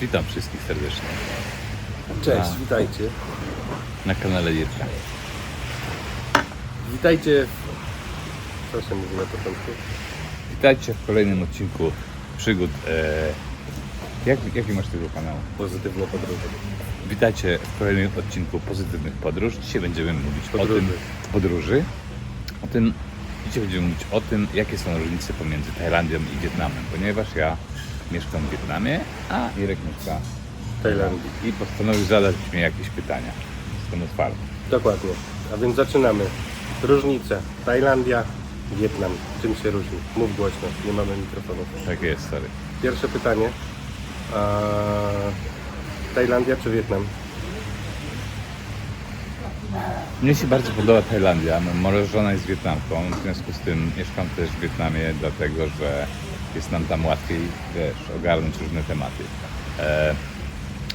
Witam wszystkich serdecznie Cześć, A. witajcie. na kanale Jirka. Witajcie w... Co się mówi na początku? Witajcie w kolejnym odcinku przygód. E... Jak, jaki masz tego kanału? Pozytywne podróże. Witajcie w kolejnym odcinku Pozytywnych Podróż. Dzisiaj będziemy mówić Podróży. o tym podróży. O tym, dzisiaj będziemy mówić o tym, jakie są różnice pomiędzy Tajlandią i Wietnamem, ponieważ ja mieszkam w Wietnamie, a Irek mieszka W Tajlandii. i postanowił zadać mi jakieś pytania. Jestem otwarty. Dokładnie. A więc zaczynamy. Różnice. Tajlandia, Wietnam. Czym się różni? Mów głośno, nie mamy mikrofonu. Tak jest, stary. Pierwsze pytanie. A... Tajlandia czy Wietnam? Mnie się bardzo podoba Tajlandia. Moja żona jest Wietnamką, w związku z tym mieszkam też w Wietnamie, dlatego że jest nam tam łatwiej, wiesz, ogarnąć różne tematy. E,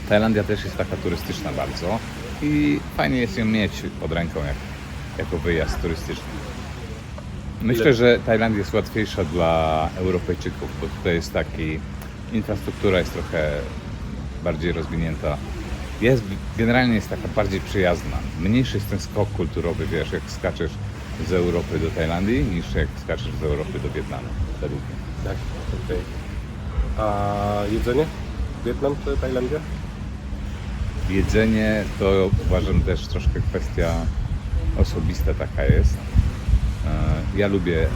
Tajlandia też jest taka turystyczna bardzo i fajnie jest ją mieć pod ręką jak, jako wyjazd turystyczny. Myślę, że Tajlandia jest łatwiejsza dla Europejczyków, bo tutaj jest taki, infrastruktura jest trochę bardziej rozwinięta. Jest, generalnie jest taka bardziej przyjazna. Mniejszy jest ten skok kulturowy, wiesz, jak skaczesz z Europy do Tajlandii, niż jak skaczesz z Europy do Wietnamu, według mnie. Tak. Okej. A jedzenie? Wietnam czy Tajlandia? Jedzenie to uważam też troszkę kwestia osobista taka jest. E, Ja lubię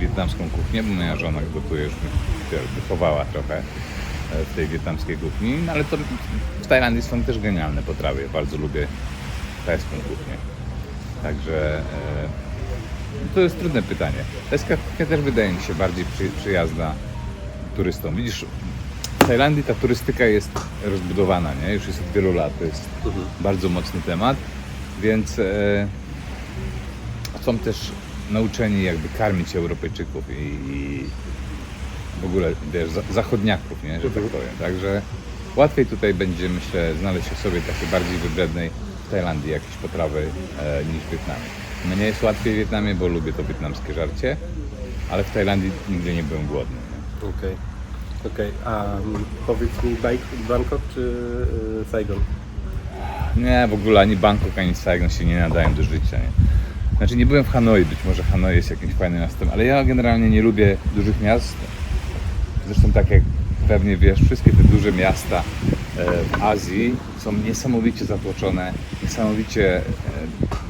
wietnamską kuchnię, bo moja żona gotuje, już mnie wychowała trochę e, w tej wietnamskiej kuchni, no ale to w Tajlandii są też genialne potrawy. Bardzo lubię tajską kuchnię. Także e, to jest trudne pytanie. Tajska kuchnia też wydaje mi się bardziej przy, przyjazna turystom. Widzisz, w Tajlandii ta turystyka jest rozbudowana, nie? Już jest od wielu lat. To jest Mhm. bardzo mocny temat, więc e, są też nauczeni jakby karmić Europejczyków i, i w ogóle wiesz, za- zachodniaków, nie? że tak powiem. Także łatwiej tutaj będzie, myślę, znaleźć sobie takiej bardziej wybrednej w Tajlandii jakieś potrawy e, niż w Wietnamie. Mnie jest łatwiej w Wietnamie, bo lubię to wietnamskie żarcie, ale w Tajlandii nigdy nie byłem głodny. Nie? Okej. Okej. A mm, powiedz mi Baj- Bangkok czy y, Saigon? Nie, w ogóle ani Bangkok, ani Saigon się nie nadają do życia. Nie? Znaczy nie byłem w Hanoi, być może Hanoi jest jakimś fajnym miastem, ale ja generalnie nie lubię dużych miast. Zresztą tak jak pewnie wiesz, wszystkie te duże miasta e, w Azji są niesamowicie zatłoczone, niesamowicie e,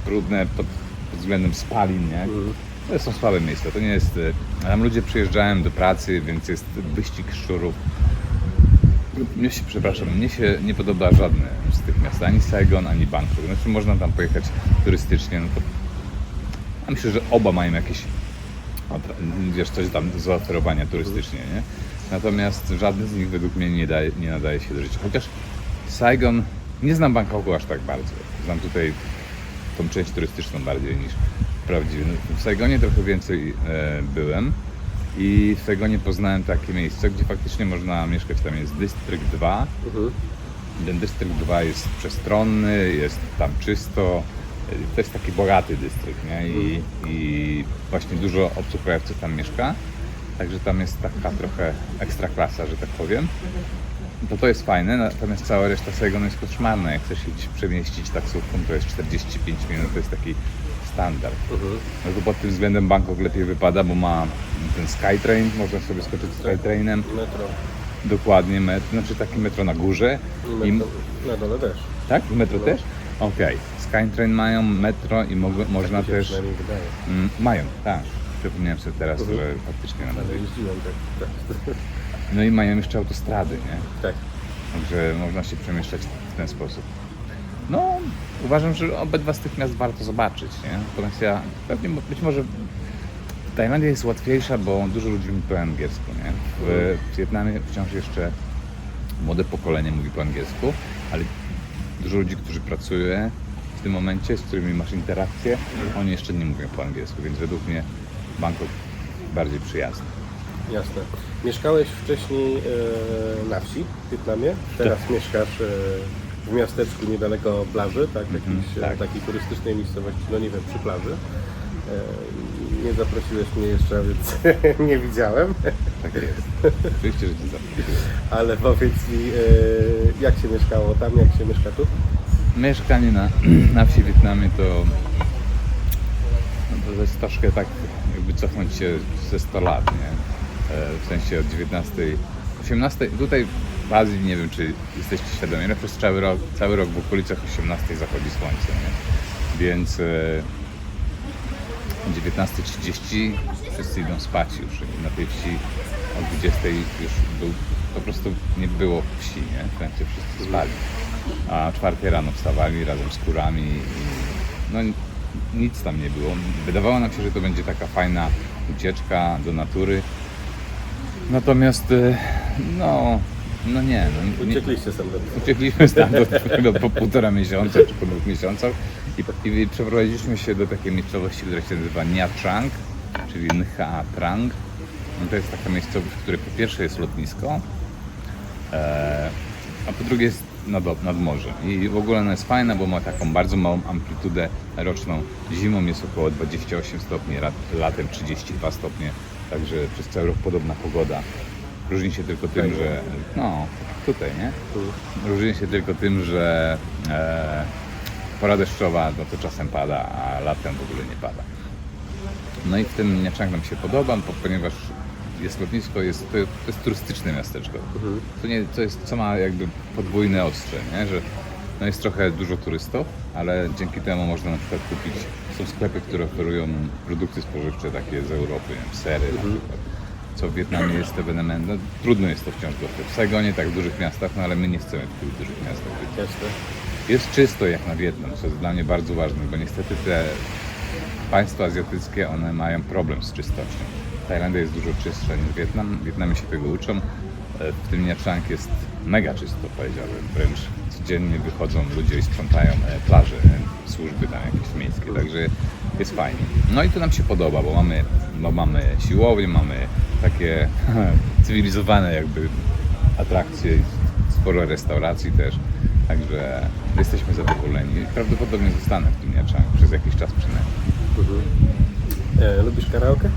brudne pod, pod względem spalin, nie? Mhm. To są słabe miejsca, to nie jest... e, Tam ludzie przyjeżdżają do pracy, więc jest wyścig szczurów. Mnie się, przepraszam, mnie się nie podoba żadne z tych miast, ani Saigon, ani Bangkok. Znaczy można tam pojechać turystycznie, no to ja myślę, że oba mają jakieś, atra- wiesz, coś tam do zaoferowania turystycznie, nie? Natomiast żadny z nich według mnie nie, daje, nie nadaje się do życia. Chociaż Saigon, nie znam Bangkoku aż tak bardzo. Znam tutaj tą część turystyczną bardziej niż prawdziwy. No, W Saigonie trochę więcej e, byłem i w Saigonie poznałem takie miejsce, gdzie faktycznie można mieszkać. Tam jest Dystrykt 2. Mhm. Ten Dystrykt 2 jest przestronny, jest tam czysto. To jest taki bogaty dystrykt, nie? I, i właśnie dużo obcokrajowców tam mieszka. Także tam jest taka trochę ekstra klasa, że tak powiem. To to jest fajne, natomiast cała reszta Saigonu jest koszmarna. Jak chcesz się przemieścić taksówką, to jest 45 minut, to jest taki standard. Mhm. No to pod tym względem Bangkok lepiej wypada, bo ma ten Skytrain, można sobie skoczyć Skytrainem, Metro. dokładnie, metro, znaczy takie metro na górze. I I, metro. Na dole też. tak? Metro No. też? Okej. Skytrain mają, metro i można Tak mi się też... Mm, mają, tak. Przypomniałem sobie teraz, Mhm. że faktycznie nawet. Ale jeździłem tak. tak. No i mają jeszcze autostrady, nie? tak. Także można się przemieszczać w ten sposób. No, uważam, że obydwa z tych miast warto zobaczyć, nie? Natomiast ja pewnie, być może Tajlandia jest łatwiejsza, bo dużo ludzi mówi po angielsku, nie? W, w Wietnamie wciąż jeszcze młode pokolenie mówi po angielsku, ale dużo ludzi, którzy pracuje w tym momencie, z którymi masz interakcję, oni jeszcze nie mówią po angielsku, więc według mnie Bangkok bardziej przyjazny. Jasne. Mieszkałeś wcześniej e, na wsi w Wietnamie, teraz mieszkasz e, w miasteczku niedaleko plaży, tak? Mhm, Jakiejś e, tak. takiej turystycznej miejscowości, no nie wiem, przy plaży. E, Nie zaprosiłeś mnie jeszcze, więc nie widziałem. Tak jest. Oczywiście, że cię zaprosiłem. Ale powiedz mi, e, jak się mieszkało tam, jak się mieszka tu? Mieszkanie na, na wsi w Wietnamie to, no to jest troszkę tak, jakby cofnąć się ze 100 lat, nie? E, W sensie od 19, 18, tutaj w Azji nie wiem, czy jesteście świadomi, ale przez cały rok, cały rok w okolicach 18 zachodzi słońce, nie? Więc e, 19.30 wszyscy idą spać już na tej wsi o 20 już był, po prostu nie było wsi, nie? W sensie wszyscy spali. A 4 rano wstawali razem z kurami i no nic tam nie było. Wydawało nam się, że to będzie taka fajna ucieczka do natury. Natomiast e, no, no nie, no, nie, Uciekliście stamtąd. Uciekliśmy stamtąd po półtora miesiąca czy po dwóch miesiącach i, i przeprowadziliśmy się do takiej miejscowości, która się nazywa Nha Trang, czyli Nha Trang. No to jest taka miejscowość, w której po pierwsze jest lotnisko, e, a po drugie jest nad, nad morzem. I w ogóle ona jest fajna, bo ma taką bardzo małą amplitudę roczną. Zimą jest około 28 stopni, lat- latem 32 stopnie, także przez cały rok podobna pogoda. Różni się tylko tym, że no, tutaj, nie? Różni się tylko tym, że e, pora deszczowa no to czasem pada, a latem w ogóle nie pada. No i w tym Niaczang nam się podoba, bo, ponieważ jest lotnisko, jest, to, to jest turystyczne miasteczko. To, nie, to jest, co ma jakby podwójne ostrze, nie? że no jest trochę dużo turystów, ale dzięki temu można na przykład kupić, są sklepy, które oferują produkty spożywcze takie z Europy, nie wiem, sery na przykład. Co w Wietnamie jest ewenement, no, trudno jest to wciąż dostać. W Saigonie, tak w dużych miastach, no ale my nie chcemy w tych dużych miastach być. Jest czysto jak na Wietnam, co jest dla mnie bardzo ważne, bo niestety te państwa azjatyckie, one mają problem z czystością. Tajlandia jest dużo czystsza niż Wietnam, w Wietnamie się tego uczą. E, W tym Nha Trang jest mega czysto, powiedziałbym, wręcz codziennie wychodzą ludzie i sprzątają e, plaże, e, służby tam jakieś miejskie, także jest fajnie. No i to nam się podoba, bo mamy, bo mamy siłownię, mamy takie cywilizowane jakby atrakcje, sporo restauracji też, także jesteśmy zadowoleni. Prawdopodobnie zostanę w tym Trang przez jakiś czas przynajmniej. Mhm. E, lubisz karaoke?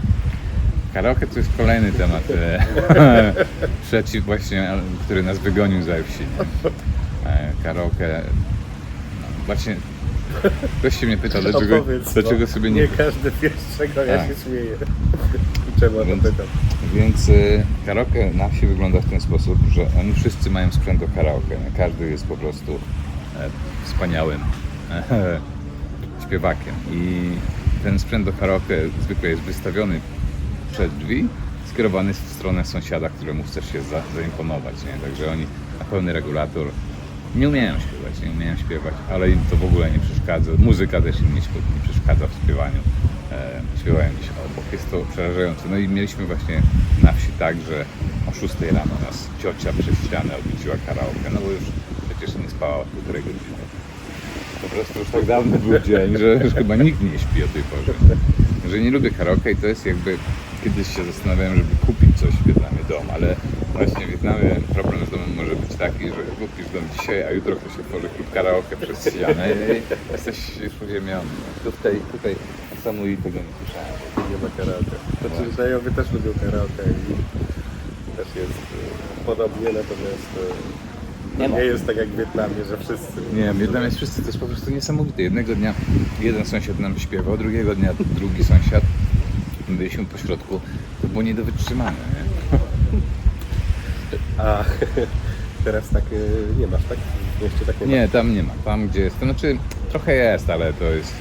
Karaoke to jest kolejny temat, e, trzeci właśnie, który nas wygonił za wsi. E, Karaoke, no, właśnie ktoś się mnie pyta, dlaczego, Opowiedz, dlaczego bo sobie nie... Nie każdy wie, z czego ja Tak. się śmieję. Czemu o to Więc- pytam? Więc y, karaoke na wsi wygląda w ten sposób, że oni wszyscy mają sprzęt do karaoke. Każdy jest po prostu e, wspaniałym e, śpiewakiem. I ten sprzęt do karaoke zwykle jest wystawiony przed drzwi, skierowany jest w stronę sąsiada, któremu chcesz się za, zaimponować. Nie? Także oni na pełny regulator nie umieją śpiewać, nie umieją śpiewać, ale im to w ogóle nie przeszkadza. Muzyka też im nie, nie przeszkadza w śpiewaniu. E, śpiewają gdzieś obok. Jest to przerażające. No i mieliśmy właśnie na wsi tak, że o 6 rano nas ciocia przez ścianę odwróciła karaoke, no bo już przecież nie spała od półtorej godziny. Po prostu już tak dawno był dzień, że chyba nikt nie śpi o tej porze. Że nie lubię karaoke i to jest jakby, kiedyś się zastanawiałem, żeby kupić coś w Wietnamie dom, ale właśnie w Wietnamie problem z domem może być taki, że kupisz dom dzisiaj, a jutro ktoś otworzy klub karaoke przez ścianę i jesteś już uziemiony. Tutaj, tutaj Samui tego nie słyszałem. Nie ma karaoke. Znaczy, znajomi też lubią karaoke i też jest e, podobnie, natomiast e, Nie nie, jest tak jak w Wietnamie, że wszyscy. Nie, w Wietnamie jest wszyscy, to jest po prostu niesamowite. Jednego dnia jeden sąsiad nam śpiewał, drugiego dnia drugi sąsiad. Byliśmy po środku, to było nie do wytrzymania, nie? A teraz tak e, nie masz, tak? Mieście tak nie, Nie, tam nie ma. Tam gdzie jest, to znaczy trochę jest, ale to jest,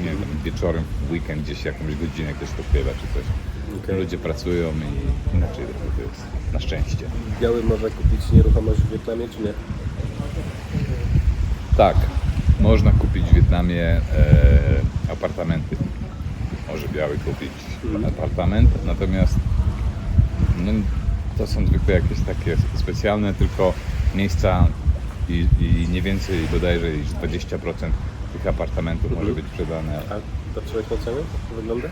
nie wiem, wieczorem, w weekend gdzieś jakąś godzinę ktoś pośpiewa czy coś. Okej. Ludzie pracują i inaczej to, jest, na szczęście. Biały może kupić nieruchomość w Wietnamie, czy nie? Tak, można kupić w Wietnamie e, apartamenty. Może biały kupić apartament, natomiast no, to są zwykle jakieś takie specjalne tylko miejsca i, i nie więcej bodajże niż 20% tych apartamentów może być sprzedane. A patrzyłeś na cenę? Jak to wygląda?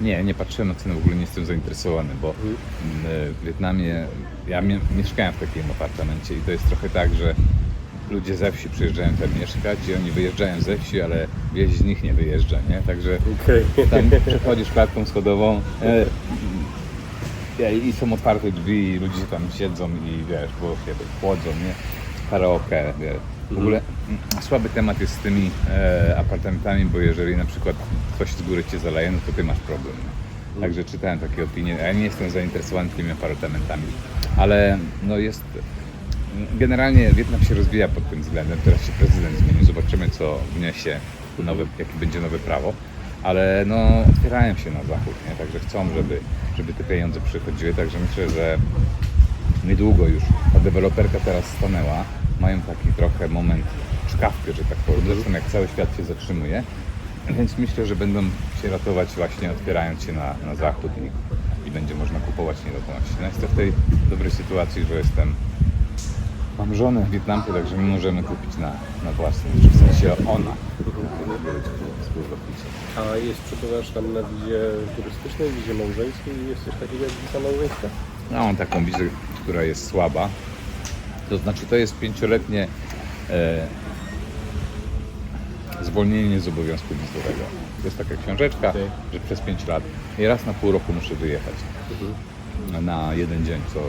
Nie, nie patrzyłem na cenę, w ogóle nie jestem zainteresowany, bo Mhm. w Wietnamie ja mie- mieszkałem w takim apartamencie i to jest trochę tak, że ludzie ze wsi przyjeżdżają tam mieszkać i oni wyjeżdżają ze wsi, ale wieś z nich nie wyjeżdża, nie? Także Okej. tam przechodzisz klatką schodową e, i są otwarte drzwi i ludzie tam siedzą i wiesz, bo się chłodzą, nie? Karaoke, wiesz. W ogóle mm, słaby temat jest z tymi e, apartamentami, bo jeżeli na przykład ktoś z góry cię zaleje, no to ty masz problem. Nie? Także czytałem takie opinie. Ja nie jestem zainteresowany tymi apartamentami, ale no jest. Generalnie Wietnam się rozwija pod tym względem. Teraz się prezydent zmienił. Zobaczymy, co wniesie nowe, jakie będzie nowe prawo. Ale no, otwierają się na zachód, nie? Także chcą, żeby, żeby te pieniądze przychodziły. Także myślę, że niedługo już ta deweloperka teraz stanęła. Mają taki trochę moment czkawkę, że tak powiem. Zresztą jak cały świat się zatrzymuje. Więc myślę, że będą się ratować właśnie otwierając się na, na zachód i, i będzie można kupować nieruchomości. No jestem w tej dobrej sytuacji, że jestem Mam żonę w Wietnamie, także my możemy kupić na, na własny, czy w sensie ona. A jest, przebywasz tam na wizie turystycznej, wizie małżeńskiej? Jest coś takiego jak wiza małżeńska? Ja mam taką wizę, która jest słaba. To znaczy to jest pięcioletnie e, zwolnienie z obowiązku wizowego. To jest taka książeczka, Okej. że przez 5 lat i raz na pół roku muszę wyjechać. Na jeden dzień, co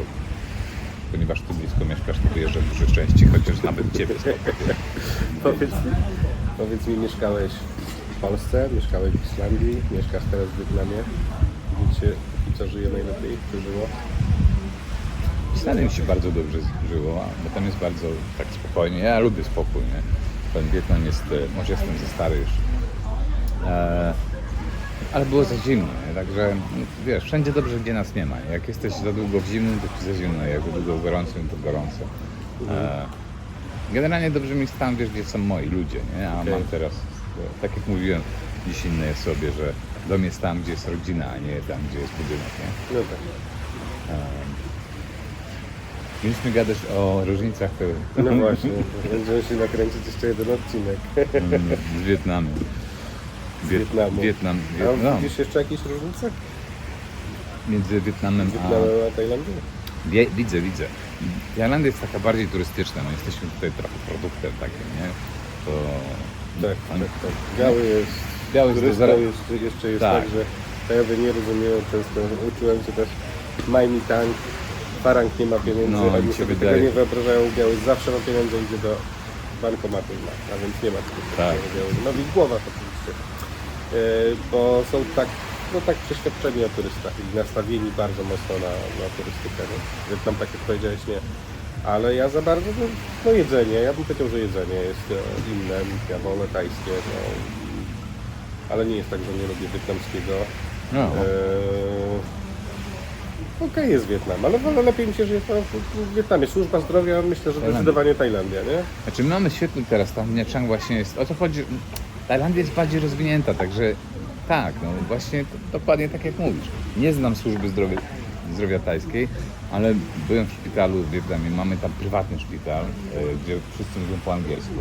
ponieważ tu blisko mieszkasz, to wyjeżdżasz duże części, chociaż nawet ciebie spotkać. Powiedz mi, powiedz mi, mieszkałeś w Polsce, mieszkałeś w Islandii, mieszkasz teraz w Wietnamie. Gdzie co żyje najlepiej? Co żyło? Staniem się bardzo dobrze żyło, bo tam jest bardzo tak spokojnie. Ja lubię spokój, nie? Ten Wietnam jest, e, może jestem za stary już. E, ale było za zimno, nie? także wiesz, wszędzie dobrze, gdzie nas nie ma. Jak jesteś za długo w zimnym, to ci za zimno, jak za długo w gorącym, to gorąco. E, generalnie dobrze mi jest tam, wiesz, gdzie są moi ludzie, nie? A mam teraz, e, tak jak mówiłem dziś innej osobie, że dom jest tam, gdzie jest rodzina, a nie tam, gdzie jest budynek, nie? No tak. Mieliśmy gadać o różnicach e, No właśnie, będziemy się nakręcić jeszcze jeden odcinek z Wietnamu. Wietnamu. Wietnam, A Wietnam. widzisz jeszcze jakieś różnice? Między Wietnamem a... Wietnamem a Tajlandią? Wie, widzę, widzę. Tajlandia jest taka bardziej turystyczna, no jesteśmy tutaj trochę produktem takim, nie? To... Tak, tak, tak. Biały jest, Biały jest jeszcze jest Tak. tak, że Tajowie nie rozumieją często, uczyłem się też Majmi Tank, Farang nie ma pieniędzy, No, mi oni się sobie wydaje- tego nie wyobrażają, Biały zawsze ma pieniądze, idzie do bankomatu ma, a więc nie ma tego Tak. No i głowa oczywiście, e, bo są tak, no tak przeświadczeni o turystach i nastawieni bardzo mocno na, na turystykę. Nie? Wietnam, tak jak powiedziałeś, nie. Ale ja za bardzo, no, no jedzenie, ja bym powiedział, że jedzenie jest e, inne, ja wolę tajskie, no, ale nie jest tak, że nie lubię wietnamskiego. No, Eee, Okej jest Wietnam, ale wolę lepiej mi się żyje w w Wietnamie. Służba zdrowia, myślę, że Tajlandia. zdecydowanie Tajlandia, nie? Znaczy mamy świetny teraz, tam Trang właśnie jest, o co chodzi, Tajlandia jest bardziej rozwinięta, także tak, no właśnie dokładnie tak jak mówisz. Nie znam służby zdrowia, zdrowia tajskiej, ale byłem w szpitalu w Wietnamie, mamy tam prywatny szpital, e, gdzie wszyscy mówią po angielsku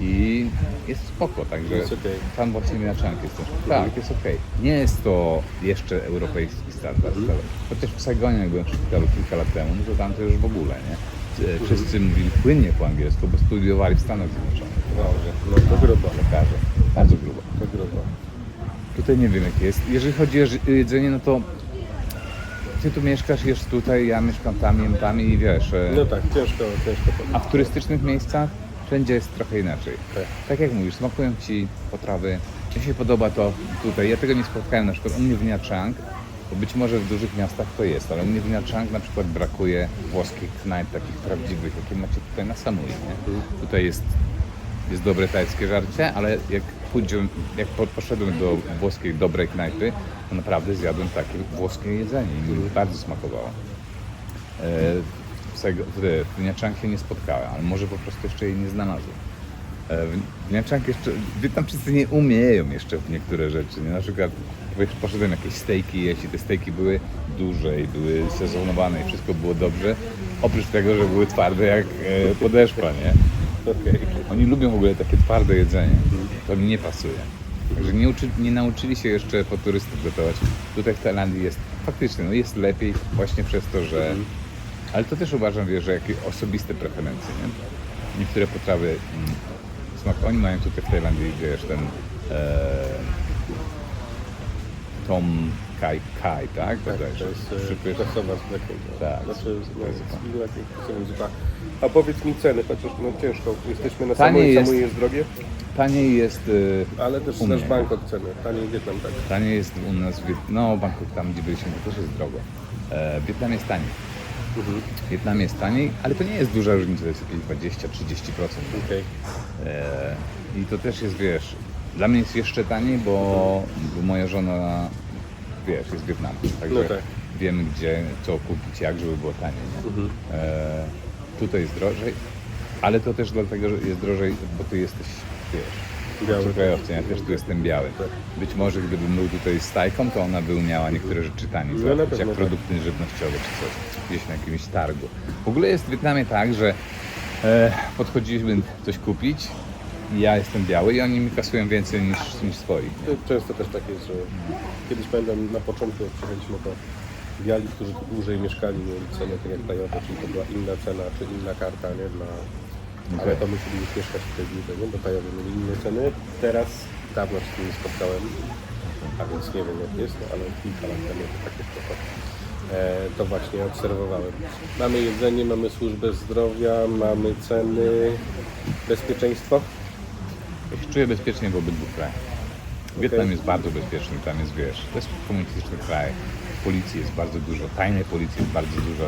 i jest spoko, także Jest okej. tam właśnie Trang jest też, tak, jest okej. Nie jest to jeszcze europejski standard, ale chociaż w Saigonie byłem w szpitalu kilka lat temu, no to tam to już w ogóle, nie? E, Wszyscy mówili płynnie po angielsku, bo studiowali w Stanach Zjednoczonych. Dobrze, no to grubo, Lekarze. Bardzo grubo. to grubo. Tutaj nie wiem jak jest. Jeżeli chodzi o jedzenie, no to ty tu mieszkasz, jesz tutaj, ja mieszkam tam, jem tam i wiesz. e, No tak, ciężko, ciężko A w turystycznych miejscach wszędzie jest trochę inaczej. Tak. Tak jak mówisz, smakują ci potrawy. Mi się podoba to tutaj. Ja tego nie spotkałem na przykład u mnie w Nha Trang, bo być może w dużych miastach to jest, ale u mnie w Trang na przykład brakuje włoskich knajp takich prawdziwych, jakie macie tutaj na Samui. Nie? Tutaj jest, jest dobre tajskie żarcie, ale jak pójdziemy, jak po- poszedłem do włoskiej dobrej knajpy, to naprawdę zjadłem takie włoskie jedzenie i mi bardzo smakowało. E, w, w, w się nie spotkałem, ale może po prostu jeszcze jej nie znalazłem. W w Nha Trang jeszcze, Wietnamczycy nie umieją jeszcze w niektóre rzeczy, nie? Na przykład poszedłem jakieś stejki jeść i te stejki były duże i były sezonowane i wszystko było dobrze, oprócz tego, że były twarde jak e, podeszwa, nie? Okej. Oni lubią w ogóle takie twarde jedzenie. To mi nie pasuje. Także nie, uczy, nie nauczyli się jeszcze po turystów gotować. Tutaj w Tajlandii jest faktycznie, no jest lepiej właśnie przez to, że... Ale to też uważam, wiesz, że jakieś osobiste preferencje, nie? niektóre potrawy, mm, smak, oni mają tutaj w Tajlandii, wiesz, ten e, tom kai kai, tak? Tak, to jest e, Przepyszne. kwasowa z mlekiem. Tak, Znaczy, no, to jest z mlekiem, kwasowa zupa. A powiedz mi ceny, chociaż no ciężko. Jesteśmy na Taniej samej, jest. samej jest drogie, Taniej jest e, ale też u znasz. Bangkok ceny. Taniej Wietnam, tak. Taniej jest u nas, no Bangkok tam gdzie byliśmy, to też jest drogo. E, Wietnam jest taniej. Mhm. Wietnam jest taniej, ale to nie jest duża różnica, to jest jakieś 20-30%. Okej. E, I to też jest, wiesz, dla mnie jest jeszcze taniej, bo, bo moja żona, wiesz, jest w Wietnamie. Także No tak. wiemy gdzie, co kupić, jak, żeby było taniej. Nie? Mhm. E, tutaj jest drożej, ale to też dlatego, że jest drożej, bo ty jesteś, wiesz, Biały. obcokrajowcem, ja też tu jestem biały. Tak. Być może gdybym był tutaj z Tajką, to ona by umiała niektóre rzeczy taniej No, załatwić, jak tak. produkty żywnościowe czy coś, gdzieś na jakimś targu. W ogóle jest w Wietnamie tak, że podchodziliśmy coś kupić ja jestem biały i oni mi kasują więcej niż, niż swoi. Często też tak jest, że kiedyś pamiętam na początku, jak przyjechaliśmy to biali, którzy tu dłużej mieszkali, mieli cenę tak jak Tajowe, czyli to była inna cena, czy inna karta, nie? Dla... Ale to musieli już mieszkać tutaj dłużej, nie? Bo Tajowe mieli inne ceny. Teraz dawno się nie spotkałem, a więc nie wiem jak jest, no, ale kilka lat temu to takie spoko. E, to właśnie obserwowałem. Mamy jedzenie, mamy służbę zdrowia, mamy ceny, bezpieczeństwo. Ja się czuję bezpiecznie w obydwu krajach. Wietnam jest bardzo bezpieczny, tam jest, wiesz, to jest komunistyczny kraj. Policji jest bardzo dużo, tajnej policji jest bardzo dużo,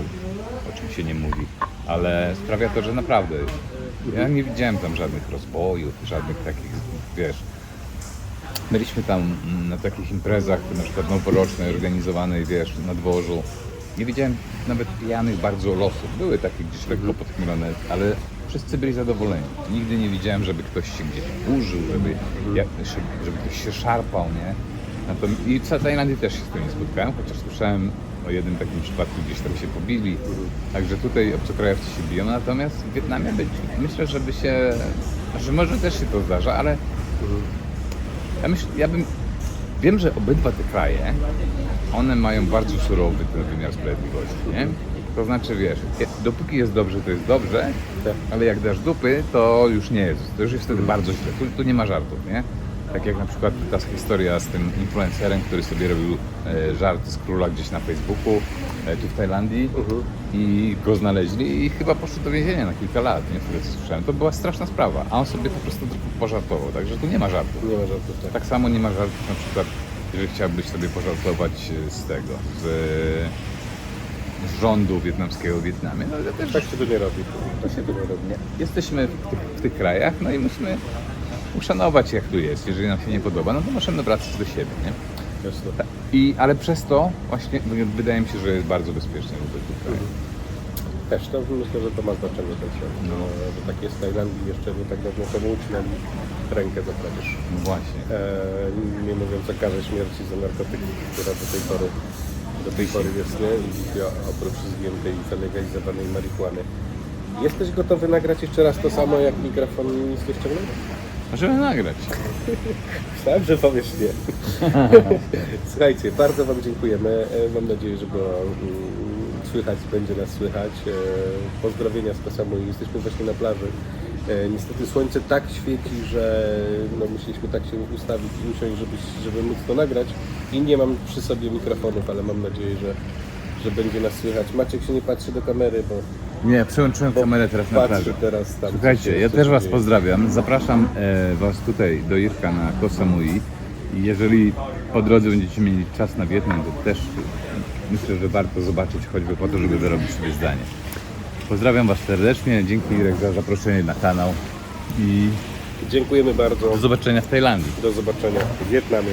o czym się nie mówi, ale sprawia to, że naprawdę, ja nie widziałem tam żadnych rozbojów, żadnych takich, wiesz, byliśmy tam mm, na takich imprezach, na przykład noworocznej, organizowanej, wiesz, na dworzu. Nie widziałem nawet pijanych bardzo losów. Były takie gdzieś lekko podchmielone, ale wszyscy byli zadowoleni. Nigdy nie widziałem, żeby ktoś się gdzieś burzył, żeby, jak, żeby ktoś się szarpał, nie? I w Tajlandii też się z tym nie spotkałem, chociaż słyszałem o jednym takim przypadku, gdzieś tam się pobili. Także tutaj obcokrajowcy się biją, natomiast w Wietnamie być, myślę, żeby się, że może też się to zdarza, ale ja myślę, ja bym, wiem, że obydwa te kraje, one mają bardzo surowy ten wymiar sprawiedliwości, nie? To znaczy, wiesz, dopóki jest dobrze, to jest dobrze, Tak. ale jak dasz dupy, to już nie jest, to już jest wtedy bardzo źle, tu, tu nie ma żartów, nie? Tak jak na przykład ta historia z tym influencerem, który sobie robił e, żart z króla gdzieś na Facebooku, e, tu w Tajlandii Mhm. i go znaleźli i chyba poszedł do więzienia na kilka lat, nie? Co słyszałem. To była straszna sprawa, a on sobie po prostu tylko pożartował, także tu nie ma żartów. Nie ma żartów, tak. Tak samo nie ma żartów na przykład, jeżeli chciałbyś sobie pożartować e, z tego, z, z rządu wietnamskiego w Wietnamie. No, ale też Tak się to nie robi. Tak się to nie robi. nie. Jesteśmy w tych, w tych krajach, no i musimy uszanować jak tu jest. Jeżeli nam się nie podoba, no to możemy wracać do siebie, nie? Jasne. Tak. I, ale przez to właśnie wydaje mi się, że jest bardzo bezpiecznie w obydwu krajach. Też to myślę, że to ma znaczenie też, że, No. że tak jest w Tajlandii jeszcze nie tak dawno temu ucinali rękę za kradzież. No właśnie. E, nie mówiąc o karze śmierci za narkotyki, która do tej pory do tej pory jest nie i oprócz zdjętej i zalegalizowanej marihuany. Jesteś gotowy nagrać jeszcze raz to samo, jak mikrofon niskie ściągnął? Możemy nagrać. Myślałem, że powiesz nie. Słuchajcie, bardzo Wam dziękujemy. E, Mam nadzieję, że było mm, słychać, będzie nas słychać. E, Pozdrowienia z Kosamui. Jesteśmy właśnie na plaży. E, Niestety słońce tak świeci, że no, musieliśmy tak się ustawić i usiąść, żeby, żeby móc to nagrać. I nie mam przy sobie mikrofonów, ale mam nadzieję, że, że będzie nas słychać. Maciek się nie patrzy do kamery, bo Nie, przełączyłem kamerę teraz na plaży. teraz tam. Słuchajcie, ja też Was pozdrawiam. Zapraszam e, Was tutaj do Jirka na Koh Samui. I jeżeli po drodze będziecie mieli czas na Wietnam, to też myślę, że warto zobaczyć choćby po to, żeby wyrobić sobie zdanie. Pozdrawiam Was serdecznie. Dzięki Irek za zaproszenie na kanał i Dziękujemy bardzo. do zobaczenia w Tajlandii. Do zobaczenia w Wietnamie.